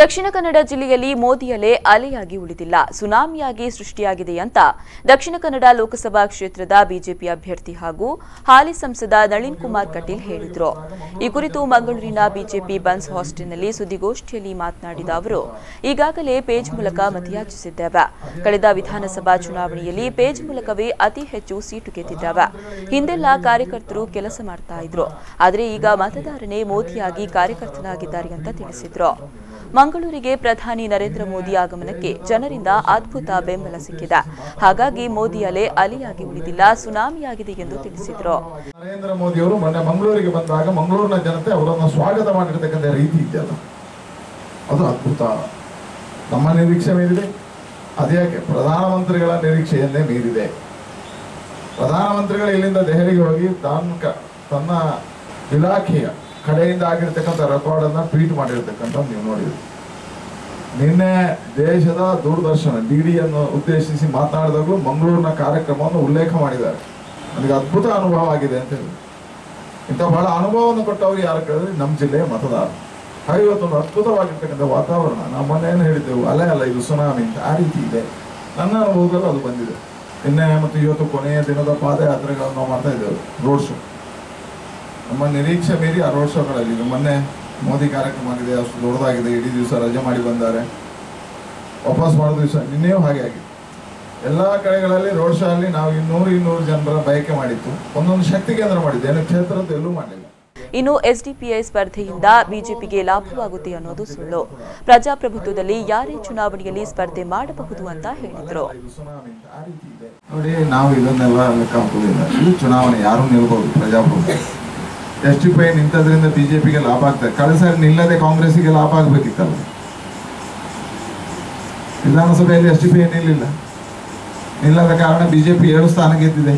ದಕ್ಷಿಣ ಕನ್ನಡ ಜಿಲ್ಲೆಯಲ್ಲಿ ಮೋದಿ ಅಲೆ ಅಲೆಯಾಗಿ ಉಳಿದಿಲ್ಲ, ಸುನಾಮಿಯಾಗಿ ಸೃಷ್ಟಿಯಾಗಿದೆ ಅಂತ ದಕ್ಷಿಣ ಕನ್ನಡ ಲೋಕಸಭಾ ಕ್ಷೇತ್ರದ ಬಿಜೆಪಿ ಅಭ್ಯರ್ಥಿ ಹಾಗೂ ಹಾಲಿ ಸಂಸದ ನಳಿನ್ ಕುಮಾರ್ ಕಟೀಲ್ ಹೇಳಿದರು. ಈ ಕುರಿತು ಮಂಗಳೂರಿನ ಬಿಜೆಪಿ ಬನ್ಸ್ ಹಾಸ್ಟೆಲ್ನಲ್ಲಿ ಸುದ್ದಿಗೋಷ್ಠಿಯಲ್ಲಿ ಮಾತನಾಡಿದ ಅವರು, ಈಗಾಗಲೇ ಪೇಜ್ ಮೂಲಕ ಮತಯಾಚಿಸಿದ್ದೇವೆ. ಕಳೆದ ವಿಧಾನಸಭಾ ಚುನಾವಣೆಯಲ್ಲಿ ಪೇಜ್ ಮೂಲಕವೇ ಅತಿ ಹೆಚ್ಚು ಸೀಟು ಗೆದ್ದಿದ್ದೇವೆ. ಹಿಂದೆಲ್ಲ ಕಾರ್ಯಕರ್ತರು ಕೆಲಸ ಮಾಡ್ತಾ ಇದ್ರು. ಆದರೆ ಈಗ ಮತದಾರನೇ ಮೋದಿಯಾಗಿ ಕಾರ್ಯಕರ್ತನಾಗಿದ್ದಾರೆ ಅಂತ ತಿಳಿಸಿದ್ರು. ಮಂಗಳೂರಿಗೆ ಪ್ರಧಾನಿ ನರೇಂದ್ರ ಮೋದಿ ಆಗಮನಕ್ಕೆ ಜನರಿಂದ ಅದ್ಭುತ ಬೆಂಬಲ ಸಿಕ್ಕಿದೆ. ಹಾಗಾಗಿ ಮೋದಿ ಅಲೆ ಅಲಿಯಾಗಿ ಉಳಿದಿಲ್ಲ, ಸುನಾಮಿಯಾಗಿದೆ ಎಂದು ತಿಳಿಸಿದರು. ನರೇಂದ್ರ ಮೋದಿ ಅವರು ಮೊನ್ನೆ ಮಂಗಳೂರಿಗೆ ಬಂದಾಗ ಮಂಗಳೂರಿನ ಜನತೆ ಅವರನ್ನು ಸ್ವಾಗತ ಮಾಡಿರ್ತಕ್ಕಂಥ ರೀತಿ ಇದೆಯಲ್ಲ ಅದು ಅದ್ಭುತ. ನಮ್ಮ ನಿರೀಕ್ಷೆ ಮೀರಿದೆ ಅದ್ಯಾಕೆ ಪ್ರಧಾನಮಂತ್ರಿಗಳ ನಿರೀಕ್ಷೆಯನ್ನೇ ಮೀರಿದೆ. ಪ್ರಧಾನಮಂತ್ರಿಗಳು ಇಲ್ಲಿಂದ ದೆಹಲಿಗೆ ಹೋಗಿ ತಾನು ತನ್ನ ಇಲಾಖೆಯ ಕಡೆಯಿಂದ ಆಗಿರ್ತಕ್ಕಂಥ ಅನ್ನ ಟ್ವೀಟ್ ಮಾಡಿರ್ತಕ್ಕಂಥ ನೀವು ನೋಡಿದ್ರಿ. ನಿನ್ನೆ ದೇಶದ ದೂರದರ್ಶನ, ಡಿ ಅನ್ನು ಉದ್ದೇಶಿಸಿ ಮಾತನಾಡಿದಾಗಲೂ ಮಂಗಳೂರಿನ ಕಾರ್ಯಕ್ರಮವನ್ನು ಉಲ್ಲೇಖ ಮಾಡಿದ್ದಾರೆ. ನನಗೆ ಅದ್ಭುತ ಅನುಭವ ಆಗಿದೆ ಅಂತ ಹೇಳಿ. ಇಂಥ ಬಹಳ ಅನುಭವವನ್ನು ಕೊಟ್ಟವ್ರು ಯಾರು ಕೇಳಿದ್ರೆ ನಮ್ಮ ಜಿಲ್ಲೆಯ ಮತದಾರ. ಹಾಗೆ ಇವತ್ತೊಂದು ಅದ್ಭುತವಾಗಿರ್ತಕ್ಕಂಥ ವಾತಾವರಣ. ನಾವು ಮೊನ್ನೆ ಏನು ಹೇಳಿದ್ದೆವು? ಅಲೆ ಅಲ್ಲ ಇದು ಸುನಾಮಿ ಅಂತ. ಆ ರೀತಿ ಇದೆ. ನನ್ನ ಅನುಭವದಲ್ಲೂ ಅದು ಬಂದಿದೆ. ನಿನ್ನೆ ಮತ್ತು ಇವತ್ತು ಕೊನೆಯ ದಿನದ ಪಾದಯಾತ್ರೆಗಳನ್ನು ನಾವು ಮಾಡ್ತಾ ಇದ್ದೇವೆ. Road show. ನಮ್ಮ ನಿರೀಕ್ಷೆ ಮೀರಿ ಆ ರೋಡ್ ಶೋಗಳಲ್ಲಿ ಮೊನ್ನೆ ಮೋದಿ ಕಾರ್ಯಕ್ರಮ ಆಗಿದೆ ಅಷ್ಟು ದೊಡ್ಡದಾಗಿದೆ ಇಡೀ ದಿವಸ ರಜೆ ಮಾಡಿ ಬಂದಾರೆ. ವಾಪಸ್ ಮಾಡೋ ದಿವಸ ನಿನ್ನೆಯೂ ಹಾಗೆ ಆಗಿದೆ ಎಲ್ಲ ಕಡೆಗಳಲ್ಲಿ ರೋಡ್ ಶೋ ಅಲ್ಲಿ ನಾವು ಇನ್ನೂರು ಇನ್ನೂರು ಜನರ ಬಯಕೆ ಮಾಡಿತ್ತು. ಒಂದೊಂದು ಶಕ್ತಿ ಕೇಂದ್ರ ಮಾಡಿದ್ದೆ ಏನು ಕ್ಷೇತ್ರದ ಎಲ್ಲೂ ಮಾಡಲಿಲ್ಲ ಇನ್ನು ಎಸ್ಡಿಪಿಐ ಸ್ಪರ್ಧೆಯಿಂದ ಬಿಜೆಪಿಗೆ ಲಾಭವಾಗುತ್ತೆ ಅನ್ನೋದು ಸುಳ್ಳು. ಪ್ರಜಾಪ್ರಭುತ್ವದಲ್ಲಿ ಯಾರೇ ಚುನಾವಣೆಯಲ್ಲಿ ಸ್ಪರ್ಧೆ ಮಾಡಬಹುದು ಅಂತ ಹೇಳಿದರು. ನೋಡಿ ನಾವು ಇದನ್ನೆಲ್ಲ ಲೆಕ್ಕ ಹಾಕೋದಿಲ್ಲ ಇದು ಚುನಾವಣೆ ಯಾರು ನಿಲ್ಬಹುದು ಪ್ರಜಾಪ್ರಭುತ್ವ. ಎಸ್ ಟಿ ಪೈ ನಿಂತದ್ರಿಂದ ಪಿಗೆ ಲಾಭ ಆಗ್ತದೆ ಕಳೆದ ಸಾರಿ ನಿಲ್ಲದೆ ಕಾಂಗ್ರೆಸ್ಸಿಗೆ ಲಾಭ ಆಗ್ಬೇಕಿತ್ತಲ್ಲ? ವಿಧಾನಸಭೆಯಲ್ಲಿ ಪಿ ನಿಲ್ಲಿಲ್ಲ. ನಿಲ್ಲದ ಕಾರಣ ಬಿಜೆಪಿ ಏಳು ಸ್ಥಾನ ಗೆದ್ದಿದೆ.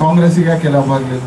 ಕಾಂಗ್ರೆಸ್ಸಿಗೆ ಯಾಕೆ ಲಾಭ ಆಗಲಿಲ್ಲ?